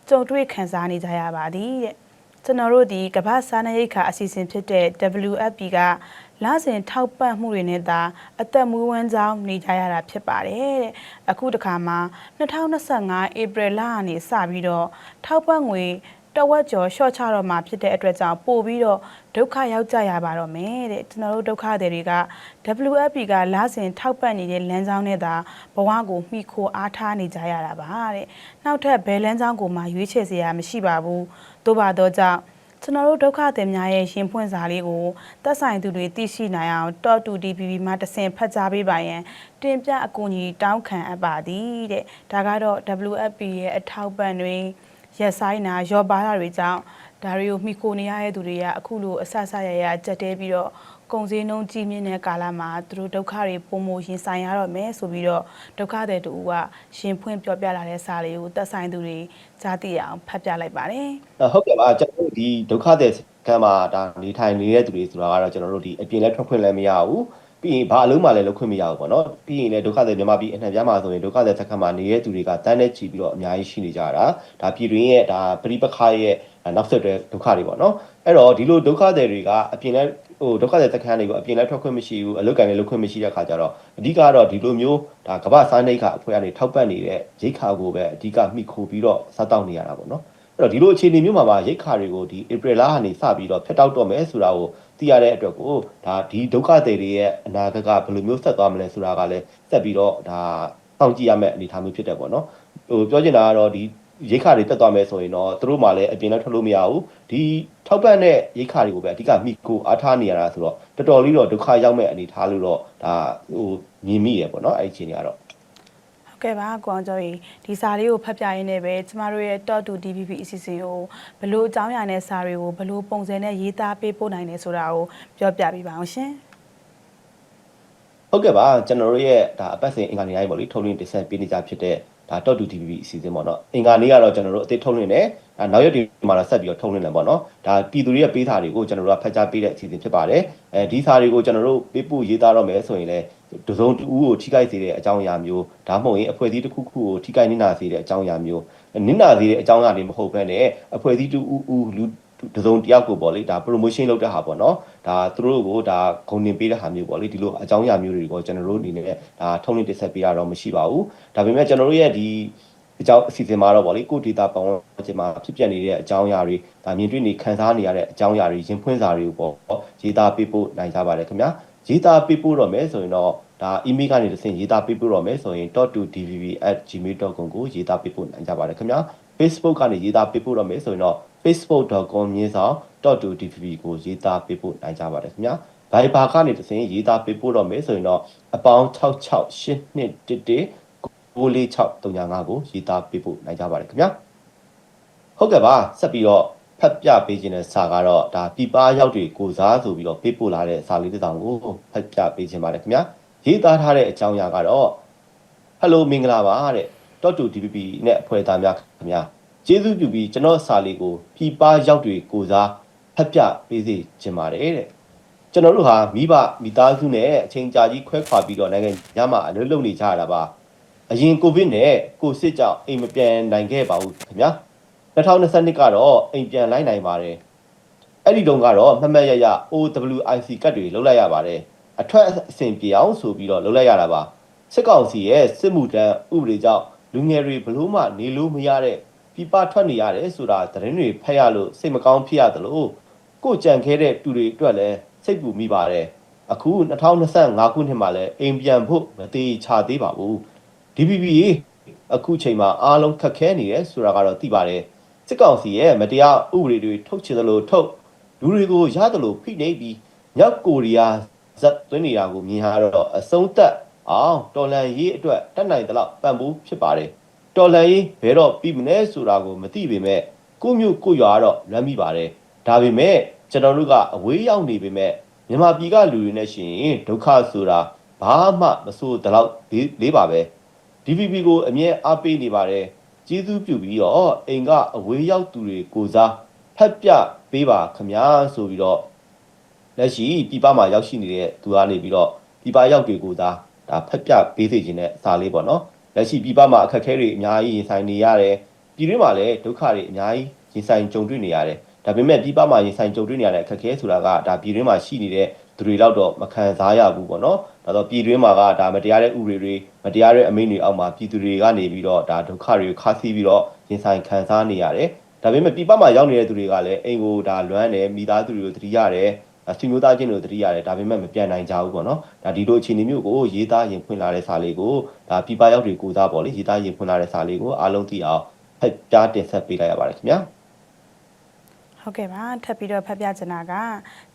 ကြုံတွေ့ခံစားနေကြရပါသည်တဲ့ကျွန်တော်တို့ဒီကမ္ဘာစားနပ်ရိက္ခာအစီအစဉ်ဖြစ်တဲ့ WFP ကလစဉ်ထောက်ပံ့မှုတွေနဲ့သာအသက်မွေးဝမ်းကြောင်းနေကြရတာဖြစ်ပါတယ်တဲ့အခုတခါမှာ2025ဧပြီလကနေစပြီးတော့ထောက်ပံ့ငွေ တဝက်ကျော်ရှော့ချတော့မှာဖြစ်တဲ့အတွက်ကြောင့်ပို့ပြီးတော့ဒုက္ခရောက်ကြရပါတော့မယ်တဲ့ကျွန်တော်တို့ဒုက္ခတွေတွေက WFP ကလစဉ်ထောက်ပံ့နေတဲ့လမ်းကြောင်းနဲ့သာဘဝကိုမှီခိုအားထားနေကြရတာပါတဲ့နောက်ထပ်ဘယ်လမ်းကြောင်းကိုမှရွေးချယ်စရာမရှိပါဘူးသို့ပါတော့ကြောင့်ကျွန်တော်တို့ဒုက္ခသည်များရဲ့ရင်ဖွင့်စာလေးကိုသက်ဆိုင်သူတွေသိရှိနိုင်အောင် Top 2 DPP မှာတဆင်ဖတ်ကြားပေးပါရန်တင်ပြအကူအညီတောင်းခံအပ်ပါသည်တဲ့ဒါကတော့ WFP ရဲ့အထောက်ပံ့တွေ ရက်ဆိုင်နာရော့ပါတာတွေကြောင့်ဒါတွေကိုမိခိုနေရတဲ့သူတွေကအခုလိုအဆအဆရရကြက်တဲပြီးတော့ကုန်စည်နှုန်းကြီးမြင့်တဲ့ကာလမှာသူတို့ဒုက္ခတွေပုံမရင်ဆိုင်ရတော့မယ်ဆိုပြီးတော့ဒုက္ခတွေတူကရှင်ဖွင့်ပြောပြလာတဲ့စာလေးကိုသက်ဆိုင်သူတွေကြားသိရအောင်ဖတ်ပြလိုက်ပါတယ်ဟုတ်ကဲ့ပါကျွန်တော်တို့ဒီဒုက္ခသည်ကမ်းမှာဒါနေထိုင်နေတဲ့သူတွေဆိုတာကတော့ကျွန်တော်တို့ဒီအပြင်လဲထွက်ခွင့်လည်းမရဘူး ပြီးရင်ဘာအလုံးမှလည်းလုပ်ခွင့်မရဘူးပေါ့နော်ပြီးရင်လည်းဒုက္ခသည်မြန်မာပြည်အနှံ့ပြားမှာဆိုရင်ဒုက္ခသည်စခန်းမှာနေတဲ့သူတွေကတန်းနဲ့ချီပြီးတော့အများကြီးရှိနေကြတာဒါပြည်တွင်းရဲ့ဒါပရိပခရဲ့နောက်ဆက်တွဲဒုက္ခတွေပေါ့နော်အဲ့တော့ဒီလိုဒုက္ခသည်တွေကအပြင်လဲဟိုဒုက္ခသည်စခန်းတွေကိုအပြင်လဲထွက်ခွင့်မရှိဘူးအလုပ်ကံလည်းလုပ်ခွင့်မရှိတဲ့ခါကျတော့အဓိကတော့ဒီလိုမျိုးဒါကမ္ဘာစားနှိတ်ခါအဖွဲ့ကနေထောက်ပံ့နေတဲ့ရိတ်ခါကိုပဲအဓိကမိခိုပြီးတော့စားတောက်နေရတာပေါ့နော်အဲ့တော့ဒီလိုအခြေအနေမျိုးမှာပါရိတ်ခါတွေကိုဒီ April လကနေစပြီးတော့ဖျက်တောက်တော့မယ်ဆိုတာကို သိရတဲ့အတွက်ကိုဒါဒီဒုက္ခသည်တွေရဲ့အနာဂတ်ကဘယ်လိုမျိုးဆက်သွားမလဲဆိုတာကလည်းဆက်ပြီးတော့ဒါစောင့်ကြည့်ရမယ့်အနေအထားမျိုးဖြစ်တယ်ပေါ့နော်ဟိုပြောချင်တာကတော့ဒီရိတ်ခါတွေတက်သွားမယ်ဆိုရင်တော့သူတို့မှလည်းအပြင်လည်းထွက်လို့မရဘူးဒီထောက်ပံ့တဲ့ရိတ်ခါတွေကိုပဲအဓိကမိကိုအားထားနေရတာဆိုတော့တော်တော်လေးတော့ဒုက္ခရောက်မဲ့အနေအထားလို့တော့ဒါဟိုမြင်မိရပေါ့နော်အဲ့ဒီအချိန်ကြီးကတော့ဟုတ် ကဲ့ပါကိုအောင်ကျော်ကြီးဒီစာလေးကိုဖတ်ပြရင်းနဲ့ပဲကျမတို့ရဲ့ Top 2 DPP အစီအစဉ်ကိုဘလို့အကြောင်းအရာနဲ့စာတွေကိုဘလို့ပုံစံနဲ့ရေးသားပေးပို့နိုင်လဲဆိုတာကိုပြောပြပေးပါအောင်ရှင်ဟုတ်ကဲ့ပါကျွန်တော်တို့ရဲ့ဒါအပတ်စဉ်အင်္ဂါနေ့တိုင်းပေါ့လေထုတ်လွှင့်တင်ဆက်ပေးနေကြဖြစ်တဲ့ ဒါ Top 2 TVB အစီအစဉ်ပေါ့နော်အင်္ဂါနေ့ကတော့ကျွန်တော်တို့အသေးထုတ်လွှင့်တယ်ဒါနောက်ရက်ဒီမှာတော့ဆက်ပြီးတော့ထုတ်လွှင့်တယ်ပေါ့နော်ဒါပြည်သူတွေရဲ့ပေးစာတွေကိုကျွန်တော်တို့ကဖတ်ကြားပေးတဲ့အစီအစဉ်ဖြစ်ပါတယ်အဲဒီစာတွေကိုကျွန်တော်တို့ပေးပို့ရေးသားတော့မယ်ဆိုရင်လည်းတစုံတူဦးကိုထိခိုက်စေတဲ့အကြောင်းအရာမျိုးဒါမှမဟုတ်ရင်အဖွဲ့အစည်းတစ်ခုခုကိုထိခိုက်နစ်နာစေတဲ့အကြောင်းအရာမျိုးနစ်နာစေတဲ့အကြောင်းအရာတွေမဟုတ်ဘဲနဲ့အဖွဲ့အစည်းတူဦးဦးလူတစုံတယောက်ကိုပေါ့လေဒါ promotion လုပ်တဲ့ဟာပေါ့နော် ဒါသူတို့ကိုဒါဂုဏ်တင်ပေးတဲ့ဟာမျိုးပေါ့လေဒီလိုအကြောင်းအရာမျိုးတွေကိုကျွန်တော်တို့အနေနဲ့ဒါထုံးလင်းတင်ဆက်ပေးတာတော့မရှိပါဘူးဒါပေမဲ့ကျွန်တော်တို့ရဲ့ဒီအကြောင်းအစီအစဉ်မှာတော့ဗောလေကိုဒေတာပတ်ဝန်းကျင်မှာဖြစ်ပျက်နေတဲ့အကြောင်းအရာတွေဒါမြင်တွေ့နေခံစားနေရတဲ့အကြောင်းအရာတွေရင်ဖွင့်စာတွေကိုပေါ့ရေးသားပေးဖို့နိုင်ကြပါတယ်ခင်ဗျာရေးသားပေးဖို့တော့မယ်ဆိုရင်တော့ဒါ email ကနေတစ်ဆင့်ရေးသားပေးဖို့တော့မယ်ဆိုရင် .2dvb@gmail.com ကိုရေးသားပေးဖို့နိုင်ကြပါတယ်ခင်ဗျာ Facebook ကနေရေးသားပေးဖို့တော့မယ်ဆိုရင်တော့ facebook.com/minsao .2dpp ကိုရေးသားပေးပို့နိုင်ကြပါတယ်ခင်ဗျာ Viber ကနေတစ်ဆင့်ရေးသားပေးပို့တော့မယ်ဆိုရင်တော့အပေါင်း668211 94635ကိုရေးသားပေးပို့နိုင်ကြပါတယ်ခင်ဗျာဟုတ်ကဲ့ပါဆက်ပြီးတော့ဖတ်ပြပေးခြင်းတဲ့စာကတော့ဒါပြပရောက်တွေကိုစားဆိုပြီးတော့ပေးပို့လာတဲ့စာလေးတစ်စောင်ကိုဖတ်ပြပေးခြင်းပါတယ်ခင်ဗျာရေးသားထားတဲ့အကြောင်းအရာကတော့ဟယ်လိုမင်္ဂလာပါတဲ့တော့တူ DPP နဲ့အဖွဲ့သားများခင်ဗျာကျေးဇူးပြုပြီးကျွန်တော်စာလေးကိုပြပရောက်တွေကိုစား ဖတ်ပြပေးစေခြင်းပါတယ်တဲ့ကျွန်တော်တို့ဟာမိဘမိသားစုနဲ့အချိန်ကြာကြီးခွဲခွာပြီးတော့နိုင်ငံညမှာအလုပ်လုပ်နေကြရတာပါအရင်ကိုဗစ်နဲ့ကိုစစ်ကြောင့်အိမ်မပြန်နိုင်ခဲ့ပါဘူးခင်ဗျာ2022ကတော့အိမ်ပြန်လိုက်နိုင်ပါတယ်အဲ့ဒီတုန်းကတော့မမတ်ရရ OWIC ကတ်တွေလောက်လိုက်ရပါတယ်အထွက်အဆင်ပြေအောင်ဆိုပြီးတော့လောက်လိုက်ရတာပါစစ်ကောင်စီရဲ့စစ်မှုထမ်းဥပဒေကြောင့်လူငယ်တွေဘလို့မှနေလို့မရတဲ့ပြပထွက်နေရတယ်ဆိုတာသတင်းတွေဖတ်ရလို့စိတ်မကောင်းဖြစ်ရတယ်လို့ ကိုကြံခဲတဲ့တူတွေအတွက်လည်းစိတ်ပူမိပါတယ်အခု2025ခုနှစ်မှာလည်းအိမ်ပြန်ဖို့မသေးချသေးပါဘူး DPP အခုချိန်မှာအားလုံးခက်ခဲနေတယ်ဆိုတာကတော့သိပါတယ်စစ်ကောင်စီရဲ့မတရားဥပဒေတွေထုတ်ချင်သလိုထုတ်လူတွေကိုရသလိုဖိနှိပ်ပြီးမြောက်ကိုရီးယားဇက်သွင်းနေတာကိုမြင်ရတော့အဆုံးသက်အောင်တော်လန်ရေးအတွက်တက်နိုင်သလောက်ပံ့ပိုးဖြစ်ပါတယ်တော်လန်ရေးဘယ်တော့ပြီးမလဲဆိုတာကိုမသိပေမဲ့ကိုမျိုးကိုရွာတော့လွမ်းမိပါတယ်ဒါပေမဲ့ ကျွန်တော်တို့ကအဝေးရောက်နေပေမဲ့မြန်မာပြည်ကလူတွေနဲ့ရှင်ဒုက္ခဆိုတာဘာမှမဆိုးတလောက်လေးပါပဲ DVB ကိုအမြဲအားပေးနေပါတယ်ကျေးဇူးပြုပြီးတော့အိမ်ကအဝေးရောက်သူတွေကိုစားဖက်ပြပေးပါခမညာဆိုပြီးတော့လက်ရှိပြပမှာရောက်ရှိနေတဲ့သူကနေပြီးတော့ပြပရောက်တွေကိုစားဒါဖက်ပြပေးစေခြင်းနဲ့အစာလေးပေါ့နော်လက်ရှိပြပမှာအခက်အခဲတွေအများကြီးရင်ဆိုင်နေရတယ်ပြည်တွင်းမှာလည်းဒုက္ခတွေအများကြီးရင်ဆိုင်ကြုံတွေ့နေရတယ် ဒါပေမဲ့ပြပမှာရင်ဆိုင်ကြုံတွေ့နေရတဲ့အခက်အခဲဆိုတာကဒါပြည်တွင်းမှာရှိနေတဲ့သူတွေလောက်တော့မခံစားရဘူးပေါ့နော်ဒါတော့ပြည်တွင်းမှာကဒါမတရားတဲ့ဥပဒေတွေမတရားတဲ့အမိန့်တွေအောက်မှာပြည်သူတွေကနေပြီးတော့ဒါဒုက္ခတွေကိုခါးစီးပြီးတော့ရင်ဆိုင်ခံစားနေရတယ်ဒါပေမဲ့ပြည်ပမှာရောက်နေတဲ့သူတွေကလည်းအိမ်ကိုဒါလွမ်းတယ်မိသားစုတွေကိုတတိရတယ်ဆွေမျိုးသားချင်းတွေကိုတတိရတယ်ဒါပေမဲ့မပြန်နိုင်ကြဘူးပေါ့နော်ဒါဒီလိုအခြေအနေမျိုးကိုရေးသားရင်ဖွင့်လာတဲ့စာလေးကိုဒါပြည်ပရောက်တွေကိုစားပေါ့လေရေးသားရင်ဖွင့်လာတဲ့စာလေးကိုအားလုံးသိအောင်ဖက်ကြားတင်ဆက်ပေးလိုက်ရပါတယ်ခင်ဗျာ ဟုတ်ကဲ့ပါထပ်ပြီးတော့ဖတ်ပြချင်တာက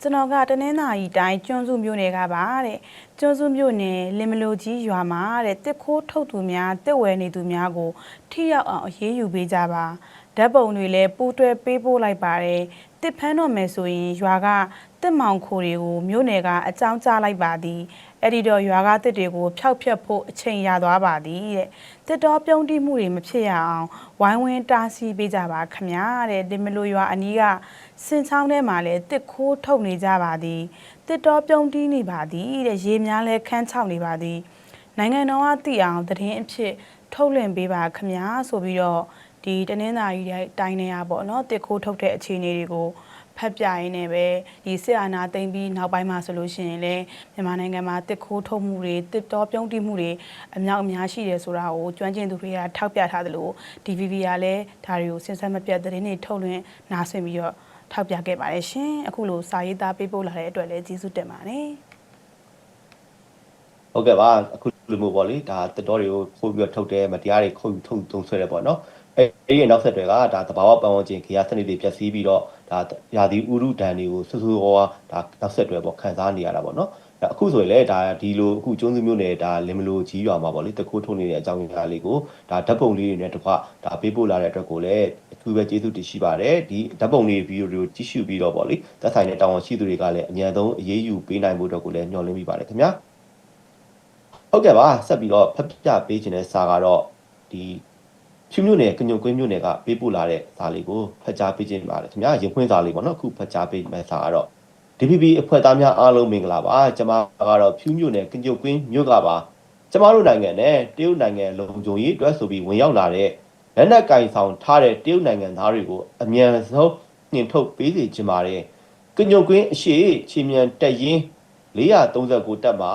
ကျွန်တော်ကတနင်္သာရီတိုင်းကျွန်းစုမြို့နယ်ကပါတဲ့ကျွန်းစုမြို့နယ်လင်မလိုကြီးရွာမှာတဲ့တစ်ခိုးထုတ်သူများတစ်ဝယ်နေသူများကိုထိရောက်အောင်အရေးယူပေးကြပါဓာတ်ပုံတွေလည်းပူးတွဲပေးပို့လိုက်ပါတယ် တစ်ဖမ်းတော့မယ်ဆိုရင်ရွာကတစ်မောင်ခိုတွေကိုမြို့နယ်ကအကြောင်းကြားလိုက်ပါသည်အဲ့ဒီတော့ရွာကတစ်တွေကိုဖျောက်ဖျက်ဖို့အချိန်ရသွားပါသည်တဲ့တစ်တော်ပြုံးတိမှုတွေမဖြစ်ရအောင်ဝိုင်းဝန်းတားဆီးပေးကြပါခမညာတဲ့ဒီမလိုရွာအနီးကစင်ချောင်းထဲမှာလည်းတစ်ခိုးထုတ်နေကြပါသည်တစ်တော်ပြုံးတီးနေပါသည်တဲ့ရေများလဲခန်းချောက်နေပါသည်နိုင်ငံတော်ကသိအောင်သတင်းအဖြစ်ထုတ်လွှင့်ပေးပါခမညာဆိုပြီးတော့ ဒီတနင်္သာရီတိုင်းနေရပေါ့နော်တစ်ခိုးထုတ်တဲ့အခြေအနေတွေကိုဖတ်ပြရင်းနဲ့ပဲဒီစစ်အာဏာသိမ်းပြီးနောက်ပိုင်းမှာဆိုလို့ရှိရင်လည်းမြန်မာနိုင်ငံမှာတစ်ခိုးထုတ်မှုတွေတစ်တော်ပြုံးတိမှုတွေအများအများရှိတယ်ဆိုတာကိုကျွမ်းကျင်သူတွေကထောက်ပြထားသလို DVB ကလည်းဒါတွေကိုစဉ်ဆက်မပြတ်သတင်းတွေထုတ်လွှင့်နားဆင်ပြီးတော့ထောက်ပြခဲ့ပါတယ်ရှင်အခုလိုစာရေးသားပေးပို့လာတဲ့အတွက်လည်းကျေးဇူးတင်ပါတယ်ဟုတ်ကဲ့ပါအခုလိုမျိုးပေါ့လေဒါတက်တော်တွေကိုခိုးပြီးတော့ထုတ်တယ်မတရားတွေခုတ်ထုတ်တုံဆွဲတယ်ပေါ့နော် အဲအဲ့ဒီနောက်ဆက်တွေကဒါသဘာဝပတ်ဝန်းကျင်ခေယာစနစ်တွေပျက်စီးပြီးတော့ဒါရာသီဥတုဒဏ်တွေကိုဆူဆူဟောဒါနောက်ဆက်တွေပေါ့ခံစားနေရတာပေါ့နော်အခုဆိုရင်လည်းဒါဒီလိုအခုကျွန်းစုမျိုးနယ်ဒါလင်မလိုကြီးရွာမှာပေါ့လေတခိုးထုတ်နေတဲ့အကြောင်းအရာလေးကိုဒါဓာတ်ပုံလေးတွေနဲ့တကွဒါပေးပို့လာတဲ့အတွက်ကိုလည်းအထူးပဲကျေးဇူးတင်ရှိပါတယ်ဒီဓာတ်ပုံလေးဗီဒီယိုတွေကိုကြည့်ရှုပြီးတော့ပေါ့လေသက်ဆိုင်တဲ့တာဝန်ရှိသူတွေကလည်းအများဆုံးအရေးယူပေးနိုင်ဖို့အတွက်ကိုလည်းညှော်လင့်မိပါတယ်ခင်ဗျာဟုတ်ကဲ့ပါဆက်ပြီးတော့ဖတ်ပြပေးခြင်းတဲ့စာကတော့ဒီ ဖြူမြို့နယ်ကညုံကွင်းမြို့နယ်ကပေးပို့လာတဲ့စာလေးကိုဖတ်ကြားပေးခြင်းပါတယ်ခင်ဗျာရင်ခွင်းစာလေးပေါ့နော်အခုဖတ်ကြားပေးမယ့်စာကတော့ DPP အဖွဲ့သားများအားလုံးမင်္ဂလာပါကျွန်မကတော့ဖြူမြို့နယ်ကညုံကွင်းမြို့ကပါကျွန်မတို့နိုင်ငံနဲ့တရုတ်နိုင်ငံလုံခြုံရေးအတွက်ဆိုပြီးဝင်ရောက်လာတဲ့လက်နက်ကင်ဆောင်ထားတဲ့တရုတ်နိုင်ငံသားတွေကိုအမြန်ဆုံးနှင်ထုတ်ပေးစီခြင်းပါတယ်ကညုံကွင်းအရှိချီမြန်တက်ရင်439တက်မှာ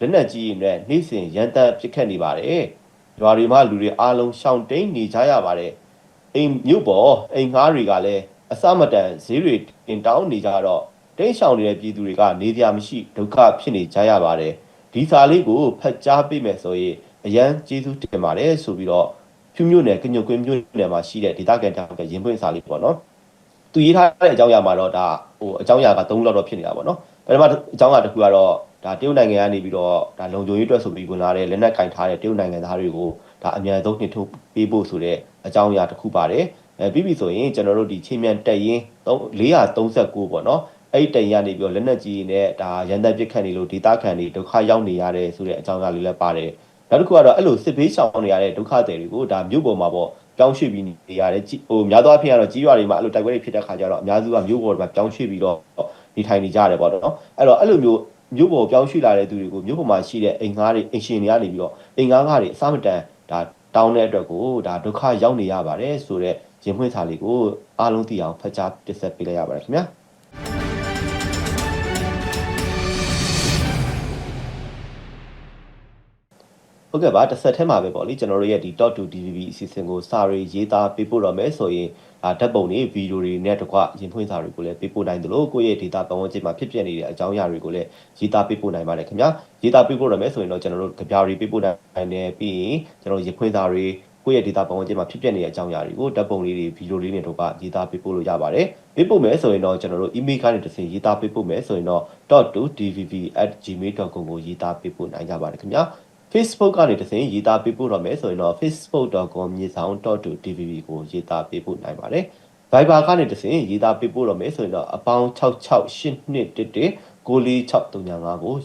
လက်နက်ကြီးတွေနဲ့နှိမ့်စင်ရန်တပ်ပစ်ခတ်နေပါတယ်။ ရွာတွေမှာလူတွေအားလုံးရှောင်တိန်နေကြရပါတယ်။အိမ်မြို့ပေါ်အိမ်ငှားတွေကလည်းအစမတန်ဈေးတွေတင်တောင်းနေကြတော့တိတ်ရှောင်နေတဲ့ပြည်သူတွေကနေပြမရှိဒုက္ခဖြစ်နေကြရပါတယ်။ဒီစာလေးကိုဖတ်ကြားပေးမယ်ဆိုရင်အရန်ကျေးဇူးတင်ပါတယ်ဆိုပြီးတော့ဖြူမြို့နယ်ကညုတ်ကွင်းမြို့နယ်မှာရှိတဲ့ဒေသခံတောက်ကရင်ပွင့်စာလေးပေါ့နော်သူရေးထားတဲ့အကြောင်းအရာမှာတော့ဒါဟိုအကြောင်းအရာက၃လောက်တော့ဖြစ်နေတာပေါ့နော်ပထမအကြောင်းအရာတစ်ခုကတော့ ဒါတရုတ်နိုင်ငံကနေပြီးတော့ဒါလုံခြုံရေးအတွက်ဆိုပြီးဝင်လာတဲ့လက်နက်ကင်ထားတဲ့တရုတ်နိုင်ငံသားတွေကိုဒါအမြန်ဆုံးနှိထုတ်ပေးဖို့ဆိုတဲ့အကြောင်းအရာတစ်ခုပါတယ်အဲပြီးပြီဆိုရင်ကျွန်တော်တို့ဒီချိန်မြန်တက်ရင်439ပေါ့နော်အဲ့ဒီတိုင်ရနေပြီးတော့လက်နက်ကြီးနဲ့ဒါရန်တပ်ပစ်ခတ်နေလို့ဒေသခံတွေဒုက္ခရောက်နေရတဲ့ဆိုတဲ့အကြောင်းအရာလေးလည်းပါတယ်နောက်တစ်ခုကတော့အဲ့လိုစစ်ဘေးရှောင်နေရတဲ့ဒုက္ခသည်တွေကိုဒါမြို့ပေါ်မှာပေါ့ပြောင်းရွှေ့ပြီးနေရတယ်ကြီးဟိုများသောအားဖြင့်ကတော့ကြီးရွာတွေမှာအဲ့လိုတိုက်ပွဲတွေဖြစ်တဲ့ခါကျတော့အများစုကမြို့ပေါ်မှာပြောင်းရွှေ့ပြီးတော့နေထိုင်နေကြရတယ်ပေါ့နော်အဲ့တော့အဲ့လိုမျိုး မြို့ပေါ်ပြောင်းရွှေ့လာတဲ့သူတွေကိုမြို့ပေါ်မှာရှိတဲ့အိမ်ငါးတွေအိမ်ရှင်တွေကနေပြီးတော့အိမ်ငါးကားတွေအစမတန်ဒါတောင်းတဲ့အတွက်ကိုဒါဒုက္ခရောက်နေရပါတယ်ဆိုတော့ရင်ဖွင့်စာလေးကိုအားလုံးသိအောင်ဖတ်ကြားပြဆက်ပေးလိုက်ရပါတယ်ခင်ဗျာဟုတ်ကဲ့ပါတစ်ဆက်ထဲမှာပဲပေါ့လေကျွန်တော်တို့ရဲ့ဒီ Top 2 DVB အစီအစဉ်ကိုစာရီရေးသားပေးပို့တော့မယ်ဆိုရင်ဒါ ဓာတ်ပုံတွေဗီဒီယိုတွေနဲ့တကွရင်ဖွင့်စာတွေကိုလည်းပေးပို့နိုင်တယ်လို့ကိုယ့်ရဲ့ data ပတ်ဝန်းကျင်မှာဖြစ်ပျက်နေတဲ့အကြောင်းအရာတွေကိုလည်းရေးသားပေးပို့နိုင်ပါတယ်ခင်ဗျာရေးသားပေးပို့ရမယ်ဆိုရင်တော့ကျွန်တော်တို့ကြပြာတွေပေးပို့နိုင်တယ်ပြီးရင်ကျွန်တော်ရင်ဖွင့်စာတွေကိုယ့်ရဲ့ data ပတ်ဝန်းကျင်မှာဖြစ်ပျက်နေတဲ့အကြောင်းအရာတွေကိုဓာတ်ပုံလေးတွေဗီဒီယိုလေးတွေတော့ကရေးသားပေးပို့လို့ရပါတယ်ပေးပို့မယ်ဆိုရင်တော့ကျွန်တော်တို့ email ကနေတစ်ဆင့်ရေးသားပေးပို့မယ်ဆိုရင်တော့ .2dvv@gmail.com ကိုရေးသားပေးပို့နိုင်ကြပါတယ်ခင်ဗျာ Facebook ကနေတစ်ဆင့်ရေးသားပေးပို့တော့မယ်ဆိုရင်တော့ facebook.com မြေဆောင် .2dvv ကိုရေးသားပေးပို့နိုင်ပါတယ်။ Viber ကနေတစ်ဆင့်ရေးသားပေးပို့တော့မယ်ဆိုရင်တော့အပေါင်း668111 94635ကို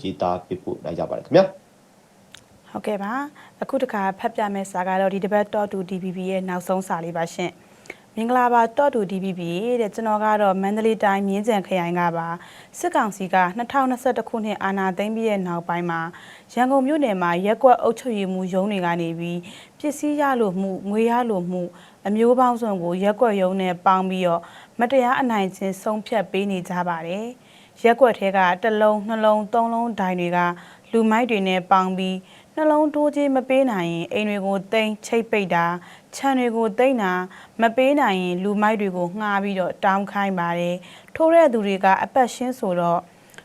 ရေးသားပေးပို့နိုင်ကြပါတယ်ခင်ဗျာ။ဟုတ်ကဲ့ပါအခုတခါဖတ်ပြမယ့်စာကတော့ဒီတစ်ပတ်တော့တူ DBB ရဲ့နောက်ဆုံးစာလေးပါရှင် မင်္ဂလာပါတော့တူ DBB တဲ့ကျွန်တော်ကတော့မန္တလေးတိုင်းမြင်းကြံခရိုင်ကပါစစ်ကောင်စီက2021ခုနှစ်အာဏာသိမ်းပြီးတဲ့နောက်ပိုင်းမှာရန်ကုန်မြို့နယ်မှာရက်ကွက်အုပ်ချုပ်ရေးမှုရုံးတွေကနေပြီးပစ္စည်းရလို့မှုငွေရလို့မှုအမျိုးပေါင်းစုံကိုရက်ကွက်ရုံးနဲ့ပေါင်းပြီးတော့မတရားအနိုင်ကျင့်ဆုံးဖြတ်ပေးနေကြပါတယ်ရက်ကွက်ထဲကတစ်လုံးနှလုံးသုံးလုံးဒိုင်တွေကလူမိုက်တွေနဲ့ပေါင်းပြီးနှလုံးတိုးကြီးမပေးနိုင်ရင်အိမ်တွေကိုတိမ်ချိတ်ပိတ်တာ ခြံတွေကိုတိမ်တာမပေးနိုင်ရင် လူမိုက်တွေကိုငှားပြီးတော့တောင်းခိုင်းပါတယ်ထိုးတဲ့သူတွေကအပတ်ရှင်းဆိုတော့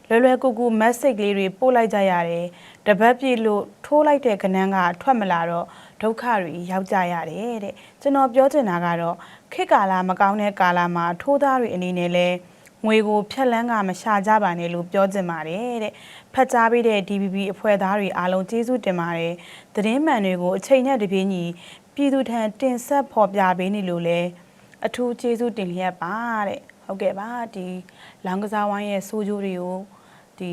လွယ်လွယ်ကူကူ message လေးတွေပို့လိုက်ကြရတယ်တပတ်ပြည့်လို့ထိုးလိုက်တဲ့ကဏ္ဍကထွက်မလာတော့ဒုက္ခတွေရောက်ကြရတယ်တဲ့ကျွန်တော်ပြောချင်တာကတော့ခေတ်ကာလမကောင်းတဲ့ကာလမှာထိုးသားတွေအနေနဲ့လဲငွေကိုဖြက်လန်းကမရှာကြပါနဲ့လို့ပြောချင်ပါတယ်တဲ့ဖတ်ကြားပေးတဲ့ DBB အဖွဲ့သားတွေအားလုံးကျေးဇူးတင်ပါတယ်သတင်းမှန်တွေကိုအချိန်နဲ့တပြေးညီ ပြည်သူထံတင်ဆက်ဖော်ပြပေးနေလို့လဲအထူးကျေးဇူးတင်လျက်ပါတဲ့ဟုတ်ကဲ့ပါဒီလောင်ကစားဝိုင်းရဲ့စိုးကြိုးတွေကိုဒီ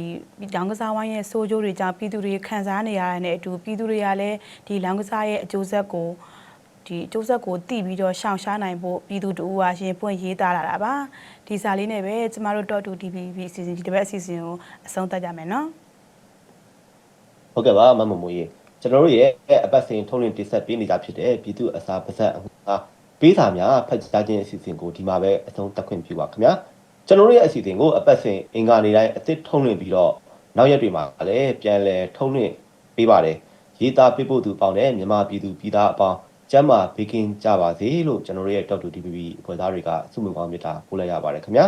လောင်ကစားဝိုင်းရဲ့စိုးကြိုးတွေကြောင့်ပြည်သူတွေခံစားနေရတဲ့အတူပြည်သူတွေကလည်းဒီလောင်ကစားရဲ့အကျိုးဆက်ကိုဒီအကျိုးဆက်ကိုတည်ပြီးတော့ရှောင်ရှားနိုင်ဖို့ပြည်သူတို့ဟာရှင်ပွင့်ရေးသားလာတာပါဒီစာလေးနဲ့ပဲကျမတို့ .2 DBB အစီအစဉ်ဒီတစ်ပတ်အစီအစဉ်ကိုအဆုံးသတ်ကြမယ်နော်ဟုတ်ကဲ့ပါမမမိုးရေ ကျွန်တော်တို့ရဲ့အပတ်စဉ်ထုံးလင်းတိဆက်ပေးနေကြဖြစ်တဲ့ပြည်သူအစာပါဇက်အားပေးစာများဖတ်ကြားခြင်းအစီအစဉ်ကိုဒီမှာပဲအဆုံးသတ်ခွင့်ပြုပါခင်ဗျာကျွန်တော်တို့ရဲ့အစီအစဉ်ကိုအပတ်စဉ်အင်္ဂါနေ့တိုင်းအသစ်ထုံးလင်းပြီးတော့နောက်ရက်တွေမှာလည်းပြန်လည်ထုံးလင်းပေးပါတယ်ရေးသားပေးဖို့သူပေါင်းတဲ့မြန်မာပြည်သူပြည်သားအပေါင်းကျမ်းမာဘေးကင်းကြပါစေလို့ကျွန်တော်တို့ရဲ့ Dr. DPP အဖွဲ့သားတွေကဆုမွန်ကောင်းမြတ်တာပို့လိုက်ရပါတယ်ခင်ဗျာ